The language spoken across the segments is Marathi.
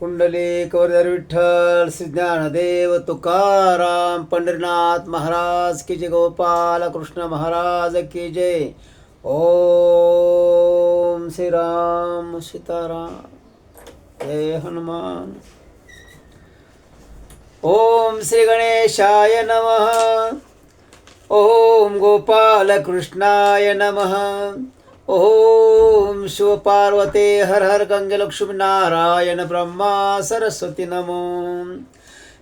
पुंडलिक वरदर विठ्ठल श्री ज्ञानदेव तुकाराम पंढरीनाथ महाराज की जय गोपाल कृष्ण महाराज की जय. ओम श्रीराम सीताराम. जय हनुमान. ओम श्री गणेशाय नमः. ओम गोपाल कृष्णाय नमः. ओम शिवपार्वते हर हर गंगे लक्ष्मी नारायण ब्रह्मा सरस्वती नमो।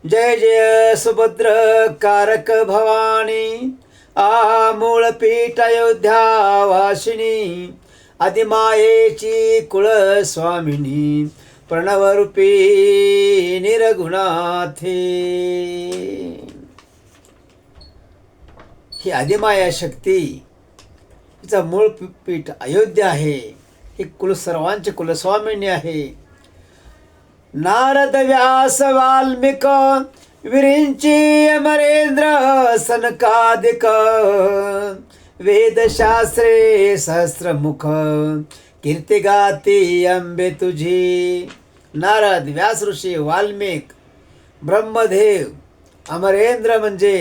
जय जय सुभद्र कारक भवानी आ मूळपीठ अयोध्या वासिनी आदिमायेची कुळस्वामिनी प्रणवरूपी निरगुणाथे ही आदिमाया शक्ती हिचा मूळ पीठ अयोध्या आहे. ही कुल सर्वांचे कुलस्वामिनी आहे. नारद व्यास वाल्मिक विरिंची अमरेंद्र सनकादिक वेदशास्त्रे सहस्रमुख कीर्ती गाती अंबे तुझी. नारद व्यास ऋषी वाल्मिक ब्रह्मदेव अमरेंद्र म्हणजे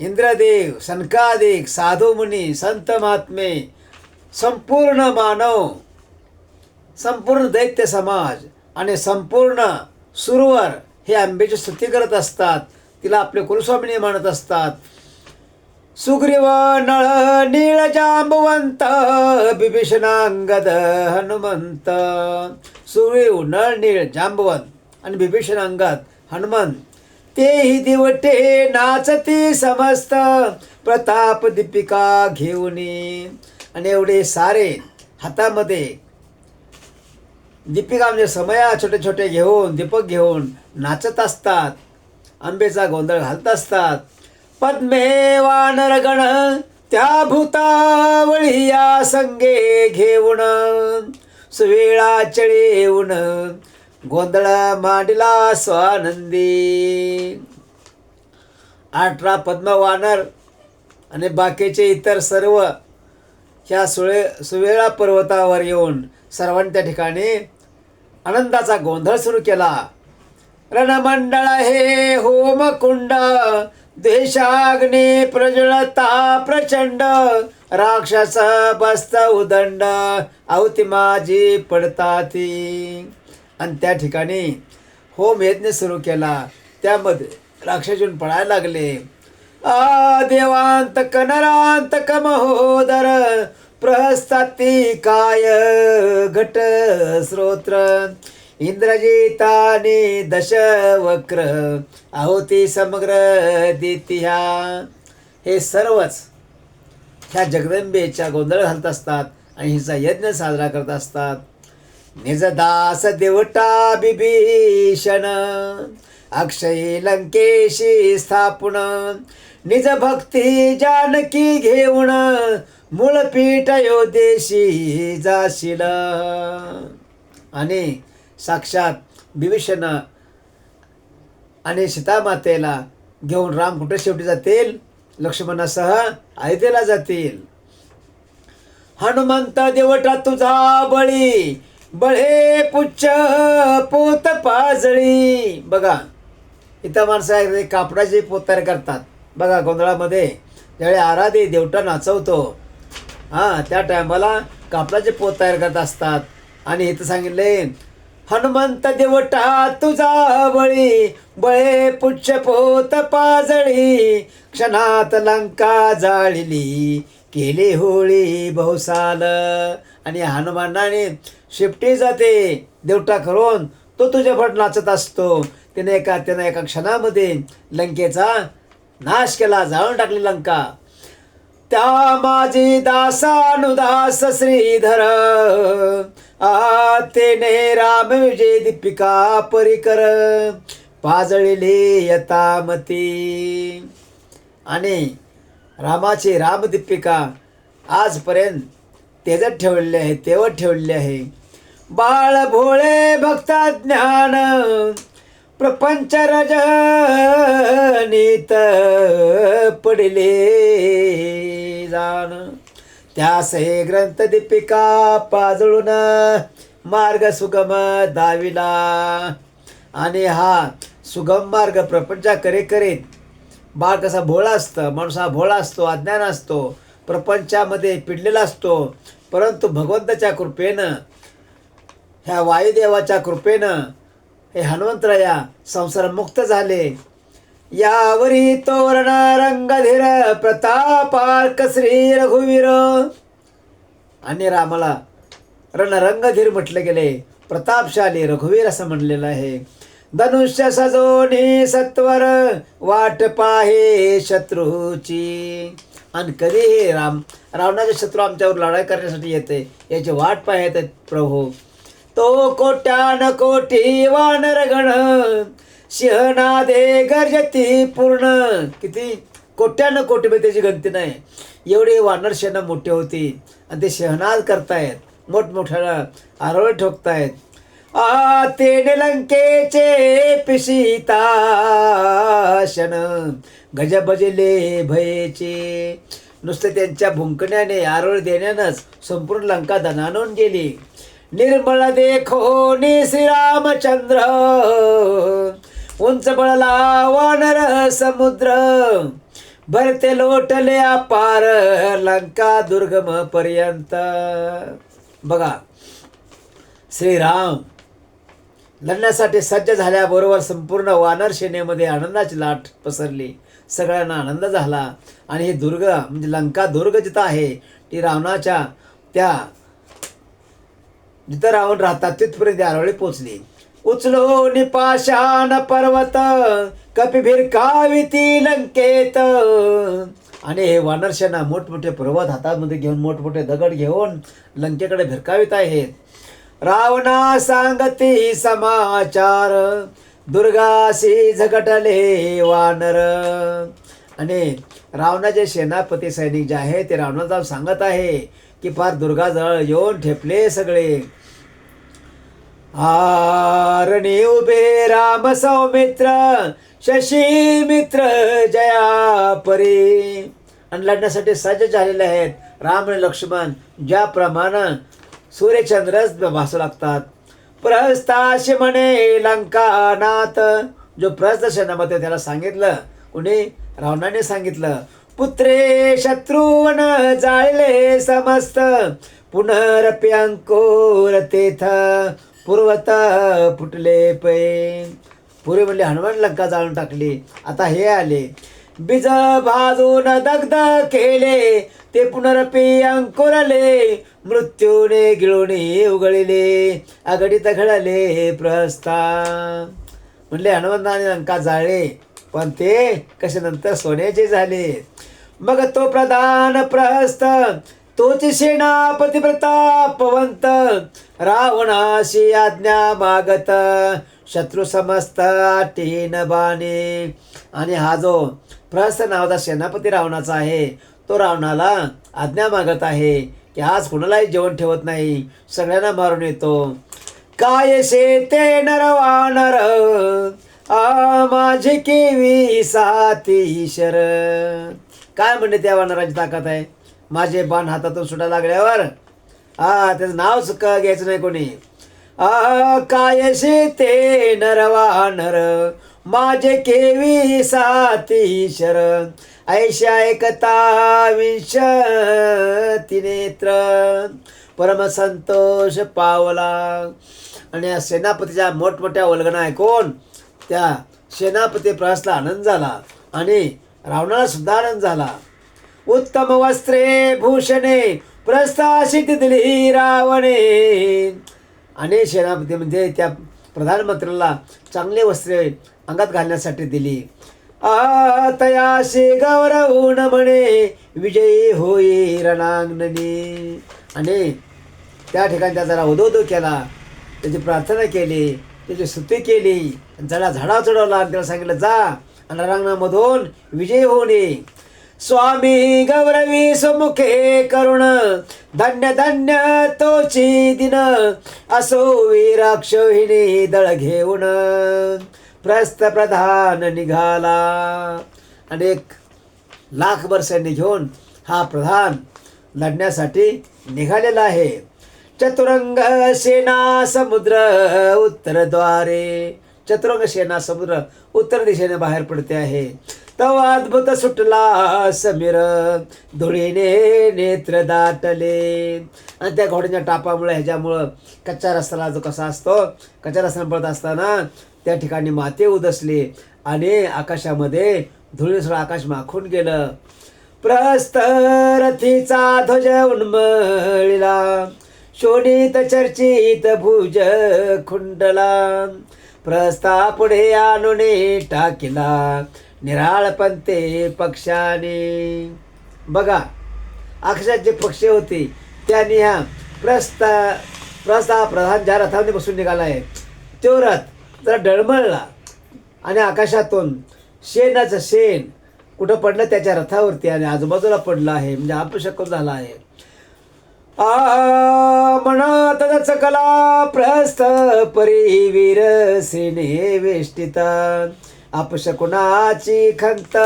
इंद्रदेव सनकादेव साधुमुनी संत महात्मे संपूर्ण मानव संपूर्ण दैत्य समाज आणि संपूर्ण सुरवर हे आंबेची स्तुती करत असतात. तिला आपले कुलस्वामिनी मानत असतात सुग्रीव नळ नीळ जांबवंत बिभीषणांगद हनुमंत. सुग्रीव नळ नीळ जांबवंत आणि बिभीषणांगद हनुमंत. तेही दिवटे नाचती समस्त. प्रताप दीपिका घेऊन आणि एवढे सारे हातामध्ये दीपिका म्हणजे समया छोटे छोटे घेऊन दीपक घेऊन नाचत असतात. आंबेचा गोंधळ घालत असतात. पद्मे वानरगण त्या भूतावळी या संगे घेऊन सुवेळा चळे येऊन गोंधळ मांडला स्वानंदी अठरा पद्म वानर आणि बाकीचे इतर सर्व ह्या सुळे सुवेळा पर्वतावर येऊन सर्वांनी त्या ठिकाणी आनंदाचा गोंधळ सुरू केला रणमंडळ हे होमकुंड देशाग्ने प्रज्वलता प्रचंड राक्षस बसता उदंड आवती माझी पडताती आणि त्या ठिकाणी होम यज्ञ सुरू केला. त्यामध्ये राक्षसून पळायला लागले. आ देवांत कनरांत महोदर प्रहस्ताती काय घट स्रोत्र इंद्रजिताने दशवक्र आहुती समग्र दितिहा. हे सर्वच ह्या जगदंबेच्या गोंधळ घालत असतात आणि हिचा यज्ञ साजरा करत असतात. निजदास देवटा बिभीषण अक्षय लंकेशी स्थापुन निज भक्ती जानकी घेऊन मूळपीठ योदेशी जाशील. आणि साक्षात बिभीषण आणि सीतामातेला घेऊन राम कुठे शेवटी जातील? लक्ष्मणासह अयोध्येला जातील. हनुमंत देवटा तुझा बळी बळे पुच्छ पोत पाजळी. बघा इथं माणसं आहे कापडाचे पोत तयार करतात. बघा गोंधळामध्ये ज्यावेळी आराधी देवटा नाचवतो हां त्या टायमाला कापडाचे पोत तयार करत असतात. आणि इथं सांगितले हनुमंत देवटा तुझा बळी बळे पुच्छ पोत पाजळी क्षणात लंका जाळली केली होळी बहुसाल. आणि हनुमानाने शिफ्टी जाते. देवटा करून तो तुझ्या भट नाचत असतो. त्याने एका त्यानं एका क्षणामध्ये लंकेचा नाश केला जाळून टाकली लंका. त्या माझी दासानुदास श्रीधर आ तेने राम विजय दीपिका परिकर पाजळिले यतामती. आणि रामाची रामदीपिका आजपर्यंत तेजत ठेवलेले आहे तेवत ठेवलेले आहे. बाळ भोळे भक्ता ज्ञान प्रपंच रज नीत पडले जाण. त्यास हे ग्रंथ दीपिका पाजळून मार्ग सुगम दाविला. आणि हा सुगम मार्ग प्रपंचा करे करीत बाळ कसा भोळा असतं माणूस हा भोळा असतो अज्ञान असतो प्रपंचामध्ये पिडलेला असतो परंतु भगवंताच्या कृपेनं ह्या वायुदेवाच्या कृपेनं हे हनुमंतराया संसारमुक्त झाले. यावरी तोरण रंगधीर प्रतापार्क श्री रघुवीर. आणि रामाला रणरंगधीर म्हटले गेले. प्रतापशाली रघुवीर असं म्हणलेलं आहे. धनुष्य सजोनी सत्वर वाट पाहे शत्रूची. आणि कधीही राम रावणाचे शत्रू आमच्यावर लढाई करण्यासाठी येते. याची वाट पाहत आहेत प्रभू. तो कोट्यान कोटी वानर गण. सिंहनादे गर्जती पूर्ण. किती कोट्यानं कोटी म्हणजे त्याची गणती नाही. एवढी वानर सेना मोठी होती. आणि ते शहनाद करतायत. मोठमोठ्याला आरोळ ठोकतायत. आ ते लंकेचे गज गजबजले भयचे. नुसते त्यांच्या भुंकण्याने आरोळ देण्यानंच संपूर्ण लंका दणानून गेली. निर्मळ देखो नि श्रीरामचंद्र। उंच बळला वानर समुद्र। भरते लोटले अपार लंका दुर्गम पर्यंत। बघा श्रीराम लढण्यासाठी सज्ज झाल्याबरोबर संपूर्ण वानर सेनेमध्ये आनंदाची लाट पसरली. सगळ्यांना आनंद झाला. आणि हे दुर्ग म्हणजे लंका दुर्ग जिथं आहे ती रावणाच्या त्या जिथं रावण राहतात तिथपर्यंत आरोळी पोचली उचलो निपाशान पर्वत कपिभीर काविती लंकेत. आणि हे वानरसेना मोठमोठे पर्वत हातामध्ये घेऊन मोठमोठे दगड घेऊन लंकेकडे भिरकावित आहेत. रावणा सांगती समाचार दुर्गासी झगटले वानर. आणि रावणाचे सेनापती सैनिक जे आहे ते रावणाला सांगत आहे की फार दुर्गाजवळ येऊन ठेपले सगळे. आरणे उभे राम सौमित्र शशी मित्र जया परी. आणि लढण्यासाठी सज्ज झालेले आहेत राम आणि लक्ष्मण ज्याप्रमाणे सूर्यचंद्रच भासू लागतात. प्रस्थाश म्हणे लंकानाथ. जो प्रस्थ सेनामध्ये त्याला सांगितलं कुणी? रावणाने सांगितलं पुत्रे शत्रुवन जाळले समस्त पुनरप्यांकोर तेथ पूर्वता फुटले पै. पूर्वी म्हणले हनुमान लंका जाळून टाकली. आता हे आले. बीज भाजून दग्ध केले. ते पुनरपी अंकुरले. मृत्यूने गिळूने उघडले आघडीत घडले प्रस्था. म्हणले हनुमंताने लंका जाळे. पण ते कसे नंतर सोन्याचे झाले? मग तो प्रधान प्रहस्त तोच सेनापती प्रतापवंत. रावणाशी आज्ञा मागत शत्रू समस्त टीन बाणे. आणि हा जो प्रहस्त नावाचा सेनापती रावणाचा आहे तो रावणाला आज्ञा मागत आहे की आज कुणालाही जेवण ठेवत नाही. सगळ्यांना मारून येतो. काय ते नरवानर आ माझे केवी साती शर. काय म्हणते त्या वानराची ताकद आहे? माझे बाण हातातून सुटा लागल्यावर आ त्याचं नाव सुका घ्यायचं नाही कोणी. आ काय ते नरवानर माझे केवी साती शर ऐशा एकता विंश तिनेत्र परम संतोष पावला. आणि या सेनापतीच्या मोठमोठ्या वल्गना ऐकून त्या सेनापती प्रवासला आनंद झाला आणि रावणाला सुद्धा आनंद झाला. उत्तम वस्त्रे भूषणे प्रस्थाशित दिली रावणे. आणि सेनापती म्हणजे त्या प्रधानमंत्र्याला चांगले वस्त्रे अंगात घालण्यासाठी दिली. आ तयाशी गौरवून म्हणे विजयी होई रणांगणी. आणि त्या ठिकाणी त्या जरा उदोदो केला. त्याची प्रार्थना केली त्याची स्तुती केली. जरा झाडा चढवला आणि त्याला सांगितलं जा आणि रंगणामधून विजय होणे स्वामी गौरवी सुमुखे करुण धन्य धन्य तोची दिन असो वीराक्षोहिणी दळ घेऊन प्रस्त प्रधान निघाला अनेक लाख वर्षांनी घेऊन हा प्रधान लढण्यासाठी निघालेला आहे चतुरंग सेना समुद्र उत्तरद्वारे चतुरंग सेना समुद्र उत्तर दिशेने बाहेर पडते आहे तवा अद्भुत सुटला समीर. धुळीने नेत्र दाटले. आणि त्या घोड्याच्या टापामुळे ह्याच्यामुळं कच्चा रस्त्याला जो कसा असतो कच्च्या रस्त्याला पडत असताना त्या ठिकाणी माते उदसली आणि आकाशामध्ये धुळीसळ आकाश माखून गेलं. प्रस्तरथीचा ध्वज उन्मळला. शोणित चर्चित भुज खुंडला. प्रस्ता पुढे आणूने टाकिला. निराळपंते पक्षाने. बघा अक्षरात जे पक्षी होते. त्यांनी ह्या प्रस्ता प्रस्ता प्रधान ज्या रथामध्ये बसून निघाला आहे तो रथ जरा डळमळला. आणि आकाशातून शेणाचं शेण कुठं पडलं त्याच्या रथावरती आणि आजूबाजूला पडलं आहे. म्हणजे अपशकन झाला आहे. आ म्हणत चकला प्रस्थ परिवीर सेने वेष्टिता. अपशकुनाची खंत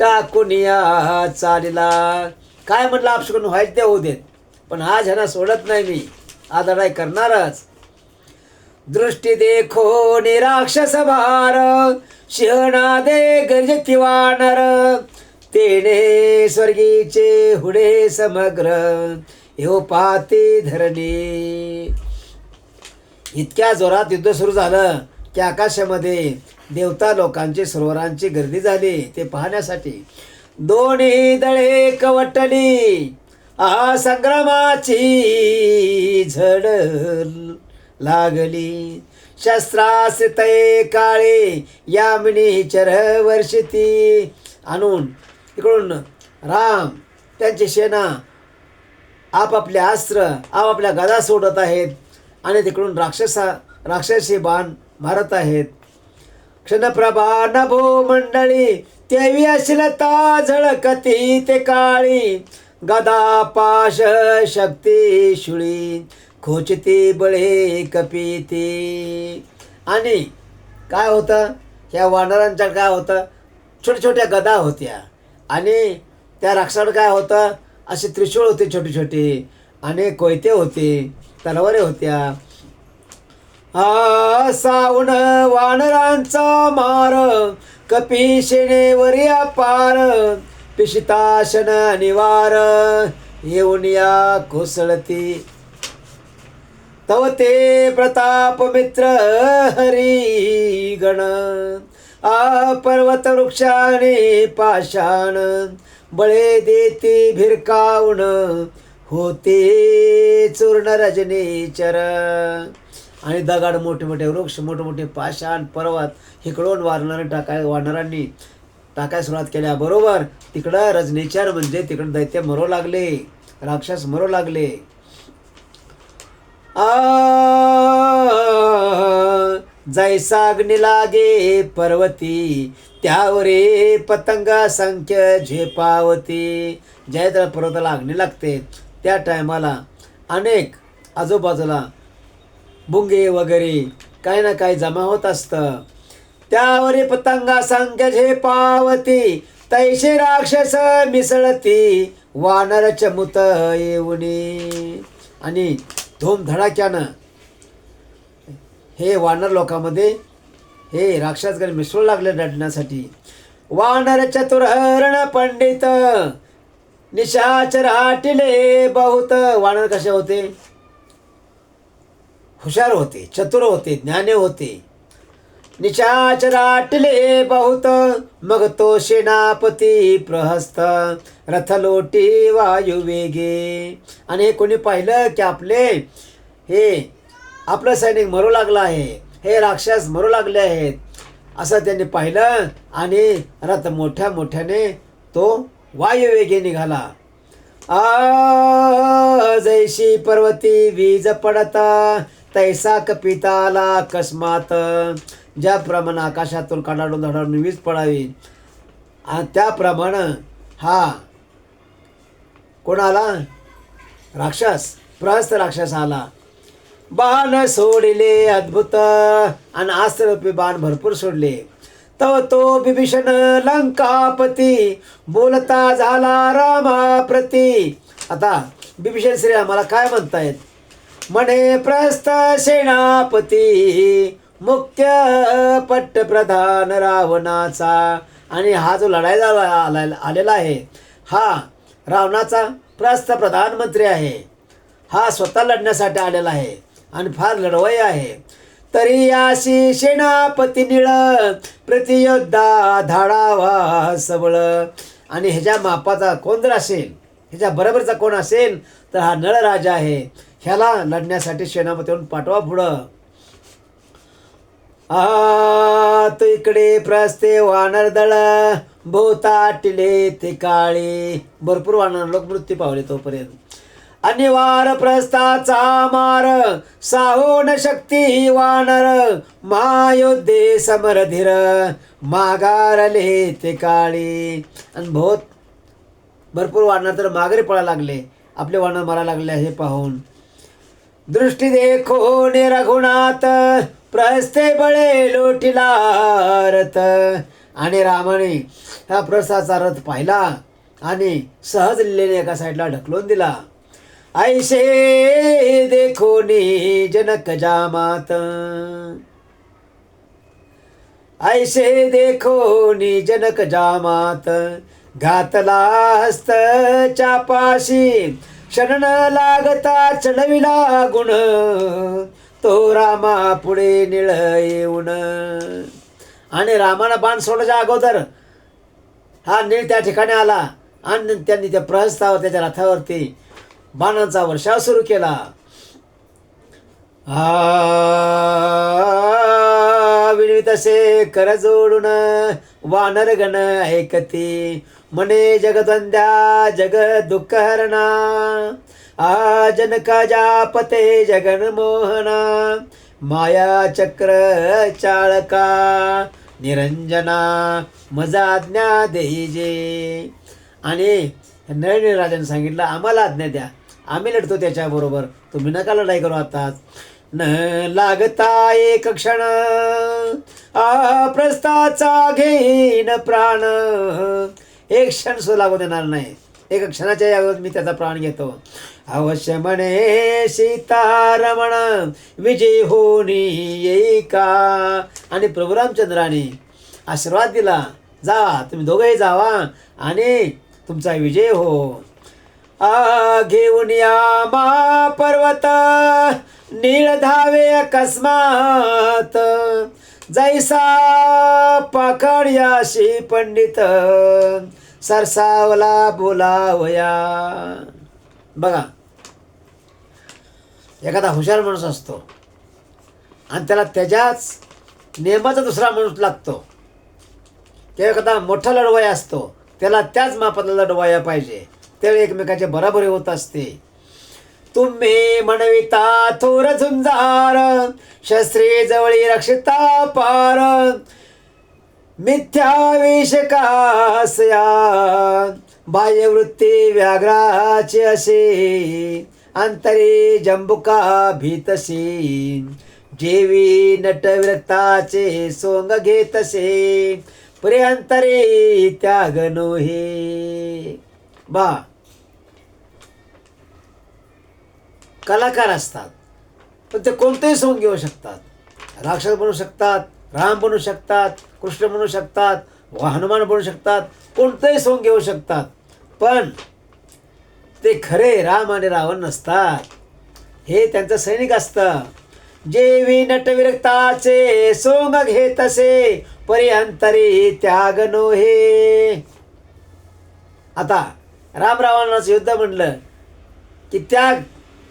टाकून या चालीला. काय म्हटलं अपशकुन व्हायचं ते होऊ देत. पण हा ह्यांना सोडत नाही मी. आज लढाई करणारच. दृष्टी देखो निराक्षस भार शिहना दे गरजती वानर तेने स्वर्गीचे हुडे समग्र. येऊ पाते धरणे. इतक्या जोरात युद्ध सुरू झालं की आकाशामध्ये देवता लोकांची सरोवरांची गर्दी झाली. ते पाहण्यासाठी दोन्ही दळे कवटली आ संग्रामाची झड लागली. शस्त्रास्त्रे काळे यामिनी चर वर्षिती आणून इकडून राम त्यांची सेना आपापले अस्त्र आपापल्या गदा सोडत आहेत आणि तिकडून राक्षसा राक्षसी बाण मारत आहेत. क्षणप्रभा नभो मंडळी तेवी अश्लता झळकती ते काळी गदा पाश शक्ती शुळी खोचती बळे कपिती आणि काय होतं ह्या वानरांच्या काय होतं छोट्या छोट्या गदा होत्या आणि त्या राक्षसावर काय होतं असे त्रिशूळ होते छोटे छोटे आणि कोयते होते तलवारे होत्या आ सावण वानरांचा मार कपिशेनेवर या पार पिशिताशन निवार येऊन या कोसळती तव ते प्रताप मित्र हरी गण आ पर्वत वृक्षाने पाषाण बळे देते भिरकावण होते चूर्ण रजनीचर आणि दगड मोठे मोठे वृक्ष मोठे मोठे पाषाण पर्वत इकडून वारणारे टाकाय वाढणाऱ्यांनी टाकाय सुरुवात केल्याबरोबर तिकडं रजनीचार म्हणजे तिकडं दैत्य मरू लागले राक्षस मरू लागले. आ जैसा अग्नी लागे पर्वती त्यावरे पतंगा संख्य झेपावती. जयद्रा पर्वताला अग्नी लागते त्या टायमाला अनेक आजूबाजूला भुंगे वगैरे काही ना काही जमा होत असतं. त्यावरी पतंगा संख्य झेपावती तैसे राक्षस मिसळती वानर चमुत येऊनी. आणि धूम धडाक्यानं हे वानर लोकामध्ये हे राक्षसगण मिसळू लागले लढण्यासाठी वानर चतुरहरण पंडित निशाचर हाटिले बहुत. वानर कसे होते? हुशार होते चतुर होते ज्ञाने होते. निचाचराटले बहुत मग तो सेनापती प्रहस्त. रथ लोटी वायू वेगे. आणि हे कोणी पाहिलं की आपले हे आपलं सैनिक मरू लागलं आहे हे राक्षस मरू लागले आहेत असं त्यांनी पाहिलं आणि रथ मोठ्या मोठ्याने तो वायुवेगे निघाला. आ जैशी पर्वती वीज पडता तैसा कपिताला अकस्मात ज्याप्रमाणे आकाशातून कडाडून धडाडून वीज पडावी. आणि त्याप्रमाणे हा कोण आला राक्षस प्रहस्त राक्षस आला. बाण सोडले अद्भुत आणि आस्त्ररूपी बाण भरपूर सोडले. तव तो बिभीषण लंकापती बोलता झाला रामा प्रती आता बिभीषण श्री आम्हाला काय म्हणतायत? म्हणे प्रस्थ सेनापती मुख्य पट्टप्रधान रावणाचा. आणि हा जो लढाई आला- आलेला आहे हा रावणाचा प्रस्थ प्रधानमंत्री आहे. हा स्वतः लढण्यासाठी आलेला आहे आणि फार लढवय आहे. तरी याशी सेनापती निळ प्रतियोद्धा धाडावा सबळ. आणि ह्याच्या मापाचा कोण जर असेल ह्याच्या बरोबरचा कोण असेल तर हा नळ राजा आहे. ह्याला लढण्यासाठी सेनापती पाठवा पुढं. आ इकडे प्रस्ते वानर दळ भोवताटिले ते काळे. भरपूर वानर लोक मृत्यू पावले तोपर्यंत. अनिवार प्रस्ताचा मार साहून शक्ती वानर. महायोद्धे समरधीर माघारले ते काळी. आणि भोत भरपूर वानर तर माघारी पळायला लागले. आपले वानर मारायला लागले हे पाहून. दृष्टी देखो रघुनाथ प्रहस्ते बळे लोटीला रथ आणि रामाने हा प्रसाचा रथ पाहिला आणि सहज लिहिलेले एका साईडला ढकलून दिला. ऐशे देखो नी जनक जामात. ऐशे देखो नी जनक जामात. घातला हस्त चापाशी क्षण लागता चढविला गुण. तो रामा पुढे निळ येऊन. आणि रामानं बाण सोडायच्या अगोदर हा नीळ त्या ठिकाणी आला. आणि त्यांनी त्या प्रहस्तावर त्याच्या रथावरती बाणांचा वर्षाव सुरू केला. आ विणवितसे कर जोडून वानरगण ऐकती. मने जगद्वंद्या जग दुःख हरणा आ जनका जापते जगन मोहना माया चक्र चाळका निरंजना मजा आज्ञा देईजे आणि नळनी राजाने सांगितलं आम्हाला आज्ञा द्या. आम्ही लढतो त्याच्याबरोबर. तुम्ही नका लढाई करू आता न लागता एक क्षण आ प्रस्ताचा घेईन प्राण. एक क्षण सुद्धा लागू देणार नाही. एक क्षणाच्या अगोदर मी त्याचा प्राण घेतो. अवश्य म्हणे सीतारमण विजय होणी येई का? आणि प्रभू रामचंद्राने आशीर्वाद दिला. जा तुम्ही दोघंही जावा आणि तुमचा विजय हो. आ घेऊन या मा पर्वत नीळ धावे अकस्मात जैसा पाखड्याशी पंडित सरसावला बोलावया. बघा एखादा हुशार माणूस असतो आणि त्याला त्याच्याच नियमाचा दुसरा माणूस लागतो. किंवा एखादा मोठा लढवाया असतो त्याला त्याच मापातला लढवाया पाहिजे. त्यावेळी एकमेकाचे बराबरी होत असते. तुम्ही म्हणविता थोर झुंजार शस्त्री जवळी रक्षिता पार मिथ्याविषकासया बाह्यवृत्ती व्याघ्राचे असे अंतरे जंबुका भीतशी जेवी नटविरक्ताचे सोंग घेतसे पुरे अंतरे त्याग नोहे. बा. कलाकार असतात. पण ते कोणतेही सोंग घेऊ शकतात. राक्षस बनू शकतात राम बनू शकतात कृष्ण बनू शकतात व हनुमान बनू शकतात कोणतेही सोंग घेऊ शकतात. पण ते खरे राम आणि रावण नसतात. हे त्यांचं सैनिक असतं. जेवी नटविरक्ताचे सोंग घेतसे परी अंतरी त्याग नोहे. आता राम रावणाचं युद्ध म्हणलं की त्याग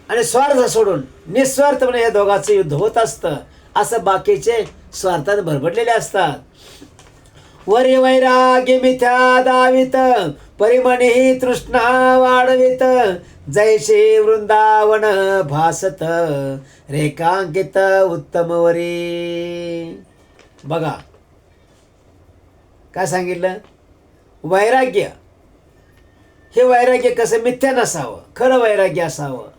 आणि स्वार्थ सोडून निस्वार्थपणे या दोघांचं युद्ध होत असतं. असं बाकीचे स्वार्थात भरभडलेले असतात. वरी वैराग्य मिथ्या दावित परिमणी तृष्णा वाढवित जैसे वृंदावन भासत रेखांकित उत्तम वरी. बघा काय सांगितलं? वैराग्य. हे वैराग्य कसं मिथ्या नसावं खरं वैराग्य असावं.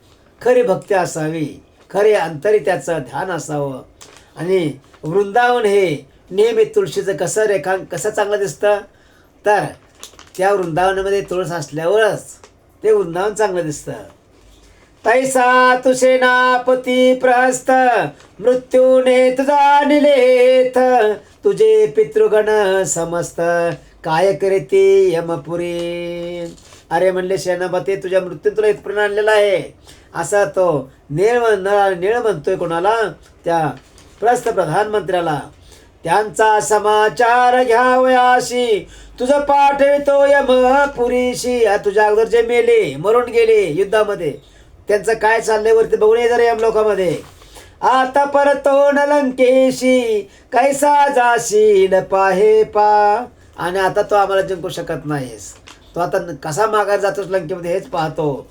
खरी भक्ती असावी खरे अंतरी त्याचं ध्यान असावं. आणि वृंदावन हे नेहमी तुळशीचं कसं रेखांक कसं चांगलं दिसतं? तर त्या वृंदावनामध्ये तुळस असल्यावरच ते वृंदावन चांगलं दिसतं. तैसा तुसेनापती प्रहस्त मृत्यूने तुझा निलेथ. तुझे पितृगण समस्त काय करीती यमपुरी? अरे म्हणले सेनापती तुझ्या मृत्यू तुला इथपर्यंत आणलेला आहे. असा तो निळ म्हण- निळ म्हणतोय कोणाला? त्या प्रस्थ प्रधानमंत्र्याला. त्यांचा समाचार घ्यावयाशी तुझं पाठवितो यम पुरीशी तुझ्या अगोदर जे मेले मरून गेले युद्धामध्ये त्यांचं काय चाललंय वरती बघून ये जरा यम लोकांमध्ये. आता परतो न लंकेशी कैसा न पाहे पा. आणि आता तो आम्हाला जिंकू शकत नाहीस. तो आता कसा माघार जातोस लंकेमध्ये हेच पाहतो.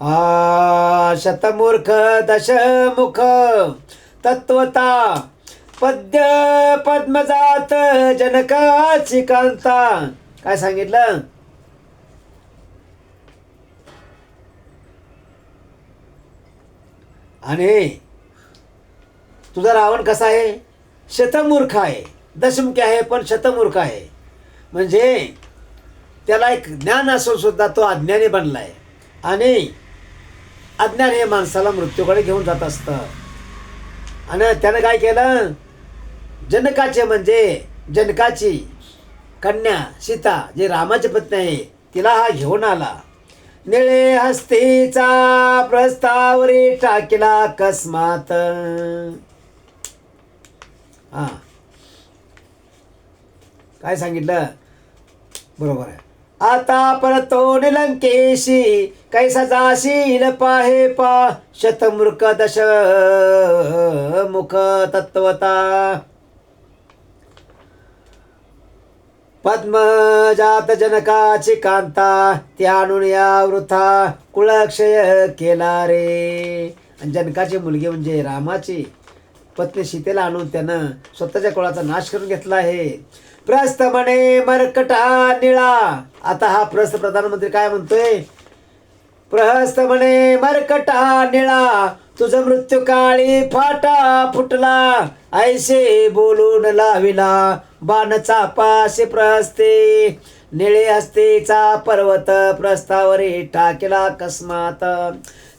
आ शतमूर्ख दशमुख तत्वता पद्य पद्मजात जनकाची कांता काय सांगितलं? आणि तुझा रावण कसा आहे? शतमूर्ख आहे. दशमुखी आहे पण शतमूर्ख आहे. म्हणजे त्याला एक ज्ञान असून सुद्धा तो अज्ञानी बनला आहे आणि अज्ञान हे माणसाला मृत्यूकडे घेऊन जात असतं. आणि त्यानं काय केलं? जनकाचे म्हणजे जनकाची कन्या सीता जे रामाची पत्नी आहे तिला हा घेऊन आला. निळे हस्तीचा प्रस्तावरी टाकीला अकस्मात. हा. काय सांगितलं? बरोबर आहे. आता परतो लंकेशी कैसा जाशील पाहे पा शतमृक दश मुख तत्वता. पद्मजात जनकाची कांता त्यानुन या वृथा कुळक्षय केला रे आणि जनकाची मुलगी म्हणजे रामाची. पत्नी सीतेला आणून त्यानं स्वतःच्या कुळाचा नाश करून घेतला आहे. प्रस्थ म्हणे मरकटा निळा. आता हा प्रस्थ प्रधानमंत्री काय म्हणतोय? प्रहस्त म्हणे मरकटा निळा. तुझं मृत्यू काळी फाटा फुटला. ऐसे बोलून लाविला. बाण चापासे प्रहस्ते. निळे हस्तेचा पर्वत प्रस्तावरी टाकेला अकस्मात.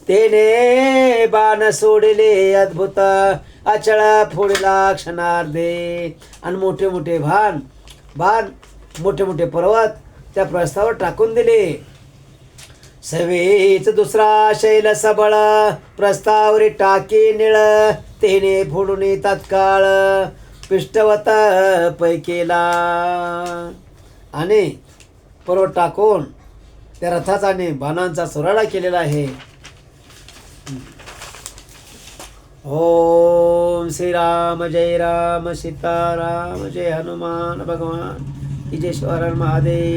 तेने बाण सोडिले अद्भुत. अचळ फोडला क्षणार्धे. आणि मोठे मोठे भान. बाण मोठे मोठे पर्वत त्या प्रस्तावर टाकून दिले. सवेच दुसरा शैल सबळ प्रस्तावरी टाकी निळ तेने फोडून तात्काळ पिष्टवत पैकेला आणि पर्वत टाकून त्या रथाचा आणि बाणांचा सुराडा केलेला आहे. ओम श्री राम जय राम सीताराम जय हनुमान भगवान की जय श्वर महादेव।